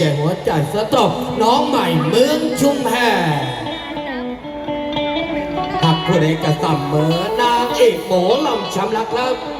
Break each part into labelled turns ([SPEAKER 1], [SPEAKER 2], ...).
[SPEAKER 1] แก่หัวใจสตบน้องใหม่เมืองชุมแพหักผู้ใดกระสำเมอนางเอกโหมลำช้ำ
[SPEAKER 2] ลักครับ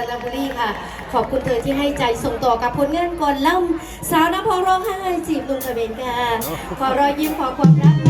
[SPEAKER 2] ตลาบุรีค่ะ ขอบคุณเธอที่ให้ใจส่งต่อกับผลงานก่อนล่ำสาวนภร้องไห้จีบลุงทะเบนค่ะ ขอรอยยิ้มขอความรัก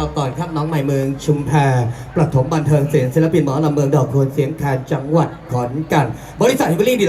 [SPEAKER 2] เอ
[SPEAKER 1] งต่อก่อนครับน้องใหม่เมืองชุมแพประถมบันเทิงเสียงศิลปินหมอลำเมืองดอกโคนเสียงแคนจังหวัดขอนแก่นบริษัทฮิบรี่ดีไล